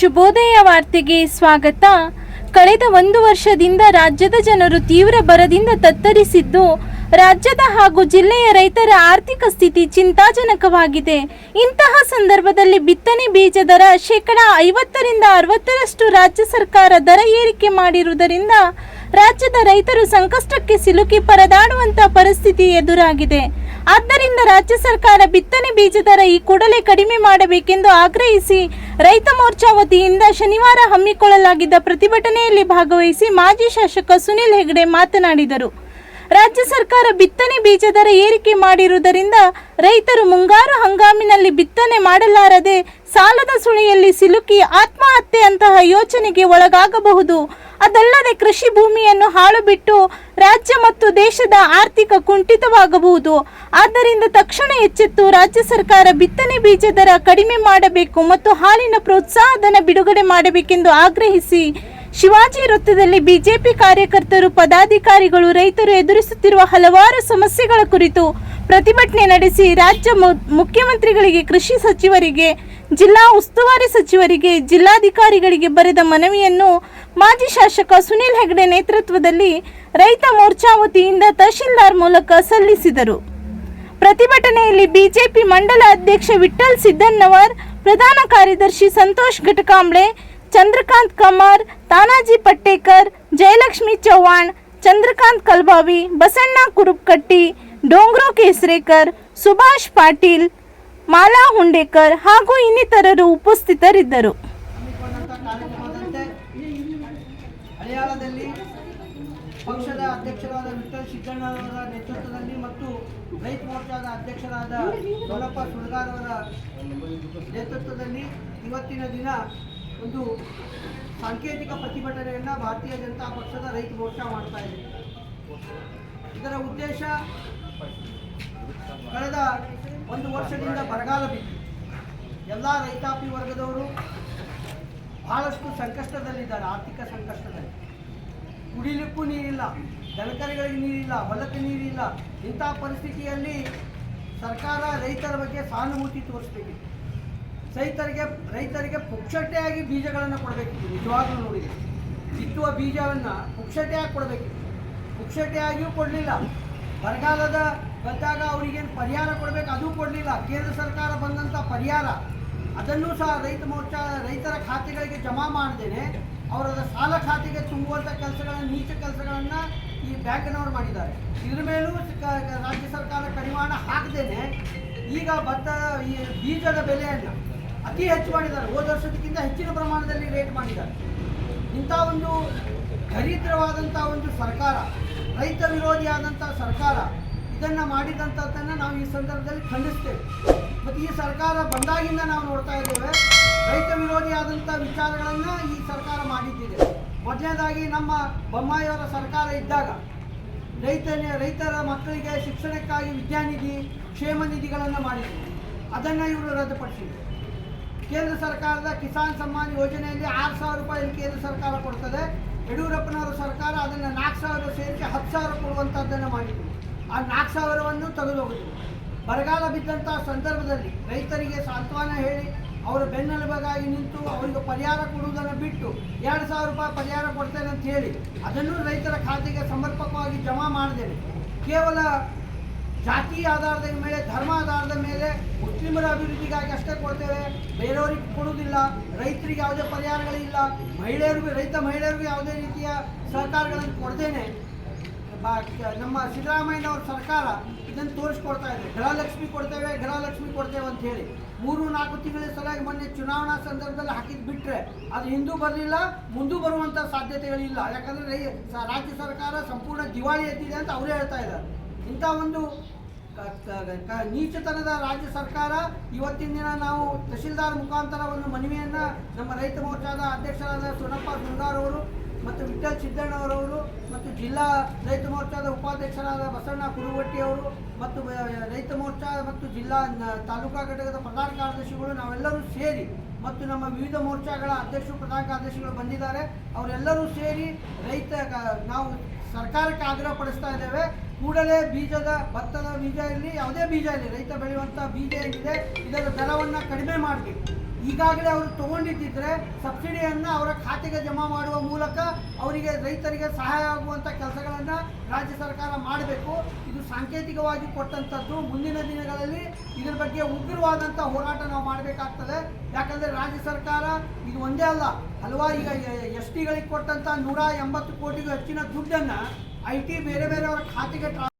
ಶುಭೋದಯ ವಾರ್ತೆಗೆ ಸ್ವಾಗತ. ಕಳೆದ ಒಂದು ವರ್ಷದಿಂದ ರಾಜ್ಯದ ಜನರು ತೀವ್ರ ಬರದಿಂದ ತತ್ತರಿಸಿದ್ದು, ರಾಜ್ಯದ ಹಾಗೂ ಜಿಲ್ಲೆಯ ರೈತರ ಆರ್ಥಿಕ ಸ್ಥಿತಿ ಚಿಂತಾಜನಕವಾಗಿದೆ. ಇಂತಹ ಸಂದರ್ಭದಲ್ಲಿ ಬಿತ್ತನೆ ಬೀಜ ದರ ಶೇಕಡಾ ಐವತ್ತರಿಂದ ಅರವತ್ತರಷ್ಟು ರಾಜ್ಯ ಸರ್ಕಾರ ದರ ಏರಿಕೆ ಮಾಡಿರುವುದರಿಂದ ರಾಜ್ಯದ ರೈತರು ಸಂಕಷ್ಟಕ್ಕೆ ಸಿಲುಕಿ ಪರದಾಡುವಂತಹ ಪರಿಸ್ಥಿತಿ ಎದುರಾಗಿದೆ. ಆದ್ದರಿಂದ ರಾಜ್ಯ ಸರ್ಕಾರ ಬಿತ್ತನೆ ಬೀಜ ದರ ಈ ಕೂಡಲೇ ಕಡಿಮೆ ಮಾಡಬೇಕೆಂದು ಆಗ್ರಹಿಸಿ ರೈತ ಮೋರ್ಚಾ ವತಿಯಿಂದ ಶನಿವಾರ ಹಮ್ಮಿಕೊಳ್ಳಲಾಗಿದ್ದ ಪ್ರತಿಭಟನೆಯಲ್ಲಿ ಭಾಗವಹಿಸಿ ಮಾಜಿ ಶಾಸಕ ಸುನಿಲ್ ಹೆಗಡೆ ಮಾತನಾಡಿದರು. ರಾಜ್ಯ ಸರ್ಕಾರ ಬಿತ್ತನೆ ಬೀಜ ದರ ಏರಿಕೆ ಮಾಡಿರುವುದರಿಂದ ರೈತರು ಮುಂಗಾರು ಹಂಗಾಮಿನಲ್ಲಿ ಬಿತ್ತನೆ ಮಾಡಲಾರದೆ ಸಾಲದ ಸುಳಿಯಲ್ಲಿ ಸಿಲುಕಿ ಆತ್ಮಹತ್ಯೆ ಅಂತಹ ಯೋಚನೆಗೆ ಒಳಗಾಗಬಹುದು. ಅದಲ್ಲದೆ ಕೃಷಿ ಭೂಮಿಯನ್ನು ಹಾಳು ಬಿಟ್ಟು ರಾಜ್ಯ ಮತ್ತು ದೇಶದ ಆರ್ಥಿಕ ಕುಂಠಿತವಾಗಬಹುದು. ಆದ್ದರಿಂದ ತಕ್ಷಣ ಎಚ್ಚೆತ್ತು ರಾಜ್ಯ ಸರ್ಕಾರ ಬಿತ್ತನೆ ಬೀಜ ದರ ಕಡಿಮೆ ಮಾಡಬೇಕು ಮತ್ತು ಹಾಲಿನ ಪ್ರೋತ್ಸಾಹಧನ ಬಿಡುಗಡೆ ಮಾಡಬೇಕೆಂದು ಆಗ್ರಹಿಸಿ ಶಿವಾಜಿ ವೃತ್ತದಲ್ಲಿ ಬಿಜೆಪಿ ಕಾರ್ಯಕರ್ತರು, ಪದಾಧಿಕಾರಿಗಳು, ರೈತರು ಎದುರಿಸುತ್ತಿರುವ ಹಲವಾರು ಸಮಸ್ಯೆಗಳ ಕುರಿತು ಪ್ರತಿಭಟನೆ ನಡೆಸಿ ರಾಜ್ಯ ಮುಖ್ಯಮಂತ್ರಿಗಳಿಗೆ, ಕೃಷಿ ಸಚಿವರಿಗೆ, ಜಿಲ್ಲಾ ಉಸ್ತುವಾರಿ ಸಚಿವರಿಗೆ, ಜಿಲ್ಲಾಧಿಕಾರಿಗಳಿಗೆ ಬರೆದ ಮನವಿಯನ್ನು ಮಾಜಿ ಶಾಸಕ ಸುನಿಲ್ ಹೆಗಡೆ ನೇತೃತ್ವದಲ್ಲಿ ರೈತ ಮೋರ್ಚಾ ವತಿಯಿಂದ ತಹಶೀಲ್ದಾರ್ ಮೂಲಕ ಸಲ್ಲಿಸಿದರು. ಪ್ರತಿಭಟನೆಯಲ್ಲಿ ಬಿಜೆಪಿ ಮಂಡಲ ಅಧ್ಯಕ್ಷ ವಿಠಲ್ ಸಿದ್ದನ್ನವರ್ ಪ್ರಧಾನ ಕಾರ್ಯದರ್ಶಿ ಸಂತೋಷ್ ಘಟಕಾಂಬ್ಳೆ, ಚಂದ್ರಕಾಂತ್ ಕಮಾರ್ ತಾನಾಜಿ ಪಟ್ಟೇಕರ್, ಜಯಲಕ್ಷ್ಮಿ ಚೌಹಾಣ್, ಚಂದ್ರಕಾಂತ್ ಕಲ್ಬಾವಿ, ಬಸಣ್ಣ ಕುರುಪ್ಕಟ್ಟಿ ಡೋಂಗ್ರೋ ಕೇಸರೇಕರ್, ಸುಭಾಷ್ ಪಾಟೀಲ್, ಮಾಲಾ ಹುಂಡೇಕರ್ ಹಾಗೂ ಇನ್ನಿತರರು ಉಪಸ್ಥಿತರಿದ್ದರು. ಪಕ್ಷದ ಅಧ್ಯಕ್ಷರಾದ ವಿಠಲ್ ಸಿದ್ದಣ್ಣವರ ನೇತೃತ್ವದಲ್ಲಿ ಮತ್ತು ರೈತ ಮೋರ್ಚಾದ ಅಧ್ಯಕ್ಷರಾದ ಸೋಲಪ್ಪ ಸುಳ್ಗಾರ್ ಅವರ ನೇತೃತ್ವದಲ್ಲಿ ಇವತ್ತಿನ ದಿನ ಒಂದು ಸಾಂಕೇತಿಕ ಪ್ರತಿಭಟನೆಯನ್ನು ಭಾರತೀಯ ಜನತಾ ಪಕ್ಷದ ರೈತ ಮೋರ್ಚಾ ಮಾಡ್ತಾ ಇದೆ. ಇದರ ಉದ್ದೇಶ ಕಳೆದ ಒಂದು ವರ್ಷದಿಂದ ಬರಗಾಲ ಬಿತ್ತು ಎಲ್ಲ ರೈತಾಪಿ ವರ್ಗದವರು ಬಹಳಷ್ಟು ಸಂಕಷ್ಟದಲ್ಲಿದ್ದಾರೆ, ಆರ್ಥಿಕ ಸಂಕಷ್ಟದಲ್ಲಿ. ಕುಡಿಲಿಕ್ಕೂ ನೀರಿಲ್ಲ, ದನಕರಿಗಳಿಗೆ ನೀರಿಲ್ಲ, ಹೊಲಕ್ಕೆ ನೀರಿಲ್ಲ, ಇಂಥ ಪರಿಸ್ಥಿತಿಯಲ್ಲಿ ಸರ್ಕಾರ ರೈತರ ಬಗ್ಗೆ ಸಹಾನುಭೂತಿ ತೋರಿಸ್ಬೇಕಿತ್ತು. ರೈತರಿಗೆ ರೈತರಿಗೆ ಪುಕ್ಷಟೆಯಾಗಿ ಬೀಜಗಳನ್ನು ಕೊಡಬೇಕಿತ್ತು, ನಿಜವಾಗ್ಲೂ ನೋಡಿದೆ. ಬಿತ್ತುವ ಬೀಜವನ್ನು ಪುಕ್ಷಟೆಯಾಗಿ ಕೊಡಬೇಕಿತ್ತು. ಪುಕ್ಷಟೆಯಾಗಿಯೂ ಕೊಡಲಿಲ್ಲ. ಬರಗಾಲದ ಬಂದಾಗ ಅವರಿಗೇನು ಪರಿಹಾರ ಕೊಡಬೇಕು ಅದು ಕೊಡಲಿಲ್ಲ. ಕೇಂದ್ರ ಸರ್ಕಾರ ಬಂದಂಥ ಪರಿಹಾರ. ಅದನ್ನು ಸಹ ರೈತ ಮೋರ್ಚಾ, ರೈತರ ಖಾತೆಗಳಿಗೆ ಜಮಾ ಮಾಡದೇನೆ. ಅವರ ಸಾಲ ಖಾತೆಗೆ ತುಂಬುವಂಥ ಕೆಲಸಗಳನ್ನು, ನೀಚ ಕೆಲಸಗಳನ್ನು ಈ ಬ್ಯಾಂಕ್ನವರು ಮಾಡಿದ್ದಾರೆ. ಇದ್ರ ಮೇಲೂ ರಾಜ್ಯ ಸರ್ಕಾರ ಕಡಿವಾಣ ಹಾಕದೇನೆ. ಈಗ ಭತ್ತ, ಈ ಬೀಜದ ಬೆಲೆಯನ್ನು ಅತಿ ಹೆಚ್ಚು ಮಾಡಿದ್ದಾರೆ. ಹೋದ ವರ್ಷದಕ್ಕಿಂತ ಹೆಚ್ಚಿನ ಪ್ರಮಾಣದಲ್ಲಿ ರೇಟ್ ಮಾಡಿದ್ದಾರೆ. ಇಂಥ ಒಂದು ದರಿದ್ರವಾದಂಥ ಒಂದು ಸರ್ಕಾರ ರೈತ ವಿರೋಧಿಯಾದಂಥ ಸರ್ಕಾರ ಇದನ್ನು ಮಾಡಿದಂಥದ್ದನ್ನು ನಾವು ಈ ಸಂದರ್ಭದಲ್ಲಿ ಖಂಡಿಸ್ತೇವೆ. ಮತ್ತು ಈ ಸರ್ಕಾರ ಬಂದಾಗಿಂದ ನಾವು ನೋಡ್ತಾ ಇದ್ದೇವೆ, ರೈತ ವಿರೋಧಿಯಾದಂಥ ವಿಚಾರಗಳನ್ನು ಈ ಸರ್ಕಾರ ಮಾಡಿದ್ದಿದೆ. ಮೊದಲನೇದಾಗಿ ನಮ್ಮ ಬೊಮ್ಮಾಯಿಯವರ ಸರ್ಕಾರ ಇದ್ದಾಗ ರೈತನ, ರೈತರ ಮಕ್ಕಳಿಗೆ ಶಿಕ್ಷಣಕ್ಕಾಗಿ ವಿದ್ಯಾನಿಧಿ, ಕ್ಷೇಮ ನಿಧಿಗಳನ್ನು ಮಾಡಿದ್ರು. ಅದನ್ನು ಇವರು ರದ್ದುಪಡಿಸಿದ್ರು. ಕೇಂದ್ರ ಸರ್ಕಾರದ ಕಿಸಾನ್ ಸಮ್ಮಾನ್ ಯೋಜನೆಯಲ್ಲಿ ಆರು ಸಾವಿರ ರೂಪಾಯಿ ಕೇಂದ್ರ ಸರ್ಕಾರ ಕೊಡ್ತದೆ. ಯಡಿಯೂರಪ್ಪನವರ ಸರ್ಕಾರ ಅದನ್ನು ನಾಲ್ಕು ಸಾವಿರ ಸೇರಿಸಿ ಹತ್ತು ಸಾವಿರ ಕೊಡುವಂಥದ್ದನ್ನು ಮಾಡಿದ್ರು. ಆ ನಾಲ್ಕು ಸಾವಿರವನ್ನು ತೆಗೆದುಹೋಗಿದ್ರು. ಬರಗಾಲ ಬಿದ್ದಂಥ ಸಂದರ್ಭದಲ್ಲಿ ರೈತರಿಗೆ ಸಾಂತ್ವನ ಹೇಳಿ ಅವರ ಬೆನ್ನೆಲುಬಾಗಿ ನಿಂತು ಅವರಿಗೆ ಪರಿಹಾರ ಕೊಡುವುದನ್ನು ಬಿಟ್ಟು ಎರಡು ಸಾವಿರ ರೂಪಾಯಿ ಪರಿಹಾರ ಕೊಡ್ತೇನೆ ಅಂತ ಹೇಳಿ ಅದನ್ನು ರೈತರ ಖಾತೆಗೆ ಸಮರ್ಪಕವಾಗಿ ಜಮಾ ಮಾಡಿದ್ದೇನೆ. ಕೇವಲ ಜಾತಿ ಆಧಾರದ ಮೇಲೆ, ಧರ್ಮ ಆಧಾರದ ಮೇಲೆ ಮುಸ್ಲಿಮರ ಅಭಿವೃದ್ಧಿಗಾಗಿ ಅಷ್ಟೇ ಕೊಡ್ತೇವೆ. ಬೇರೆಯವರಿಗೆ ಕೊಡುವುದಿಲ್ಲ, ರೈತರಿಗೆ ಯಾವುದೇ ಪರಿಹಾರಗಳಿಲ್ಲ. ಮಹಿಳೆಯರಿಗೂ, ರೈತ ಮಹಿಳೆಯರಿಗೂ ಯಾವುದೇ ರೀತಿಯ ಸಹಕಾರಗಳನ್ನು ಕೊಡ್ದೇನೆ ನಮ್ಮ ಸಿದ್ದರಾಮಯ್ಯನವ್ರ ಸರ್ಕಾರ ಇದನ್ನು ತೋರಿಸ್ಕೊಡ್ತಾ ಇದೆ. ಗೃಹಲಕ್ಷ್ಮಿ ಕೊಡ್ತೇವೆ ಗೃಹಲಕ್ಷ್ಮಿ ಕೊಡ್ತೇವೆ ಅಂತ ಹೇಳಿ. ಮೂರು, ನಾಲ್ಕು ತಿಂಗಳ ಸಲಾಗಿ ಮೊನ್ನೆ ಚುನಾವಣಾ ಸಂದರ್ಭದಲ್ಲಿ ಹಾಕಿದ್ ಬಿಟ್ರೆ ಅದು ಹಿಂದೂ ಬರಲಿಲ್ಲ, ಮುಂದೂ ಬರುವಂಥ ಸಾಧ್ಯತೆಗಳಿಲ್ಲ. ಯಾಕಂದರೆ ರಾಜ್ಯ ಸರ್ಕಾರ ಸಂಪೂರ್ಣ ದಿವಾಳಿ ಎದ್ದಿದೆ ಅಂತ ಅವರೇ ಹೇಳ್ತಾ ಇದ್ದಾರೆ. ಇಂಥ ಒಂದು ನೀಚತನದ ರಾಜ್ಯ ಸರ್ಕಾರ ಇವತ್ತಿನ ದಿನ ನಾವು ತಹಶೀಲ್ದಾರ್ ಮುಖಾಂತರ ಒಂದು ಮನವಿಯನ್ನು ನಮ್ಮ ರೈತ ಮೋರ್ಚಾದ ಅಧ್ಯಕ್ಷರಾದ ಸೋನಪ್ಪ ಅವರು ಮತ್ತು ವಿಠಲ್ ಸಿದ್ದಣ್ಣವರವರು ಮತ್ತು ಜಿಲ್ಲಾ ರೈತ ಮೋರ್ಚಾದ ಉಪಾಧ್ಯಕ್ಷರಾದ ಬಸಣ್ಣ ಕುರುವಟ್ಟಿ ಅವರು ಮತ್ತು ರೈತ ಮೋರ್ಚಾ ಮತ್ತು ಜಿಲ್ಲಾ ತಾಲೂಕಾ ಘಟಕದ ಪ್ರಧಾನ ಕಾರ್ಯದರ್ಶಿಗಳು ನಾವೆಲ್ಲರೂ ಸೇರಿ ಮತ್ತು ನಮ್ಮ ವಿವಿಧ ಮೋರ್ಚಾಗಳ ಅಧ್ಯಕ್ಷರು, ಪ್ರಧಾನ ಕಾರ್ಯದರ್ಶಿಗಳು ಬಂದಿದ್ದಾರೆ. ಅವರೆಲ್ಲರೂ ಸೇರಿ ರೈತ ನಾವು ಸರ್ಕಾರಕ್ಕೆ ಆಗ್ರಹ ಪಡಿಸ್ತಾ ಇದ್ದೇವೆ. ಕೂಡಲೇ ಬೀಜದ ಭತ್ತದ ಬೀಜ ಇರಲಿ, ಯಾವುದೇ ಬೀಜ ಇರಲಿ, ರೈತ ಬೆಳೆಯುವಂಥ ಬೀಜ ಏನಿದೆ ಇದರ ದರವನ್ನು ಕಡಿಮೆ ಮಾಡಬೇಕು. ಈಗಾಗಲೇ ಅವರು ತಗೊಂಡಿದ್ದಿದ್ರೆ ಸಬ್ಸಿಡಿಯನ್ನು ಅವರ ಖಾತೆಗೆ ಜಮಾ ಮಾಡುವ ಮೂಲಕ ಅವರಿಗೆ ರೈತರಿಗೆ ಸಹಾಯ ಆಗುವಂಥ ಕೆಲಸಗಳನ್ನು ರಾಜ್ಯ ಸರ್ಕಾರ ಮಾಡಬೇಕು. ಇದು ಸಾಂಕೇತಿಕವಾಗಿ ಕೊಟ್ಟಂಥದ್ದು ಮುಂದಿನ ದಿನಗಳಲ್ಲಿ ಇದರ ಬಗ್ಗೆ ಉಗ್ರವಾದಂಥ ಹೋರಾಟ ನಾವು ಮಾಡಬೇಕಾಗ್ತದೆ. ಯಾಕಂದರೆ ರಾಜ್ಯ ಸರ್ಕಾರ ಇದು ಒಂದೇ ಅಲ್ಲ, ಹಲವಾರು ಈಗ ಎಸ್ ಟಿಗಳಿಗೆ ಕೊಟ್ಟಂಥ ನೂರ ಎಂಬತ್ತು ಕೋಟಿಗೂ ಹೆಚ್ಚಿನ ದುಡ್ಡನ್ನು ಐ ಟಿ ಬೇರೆ ಬೇರೆಯವರ ಖಾತೆಗೆ ಟ್ರಾ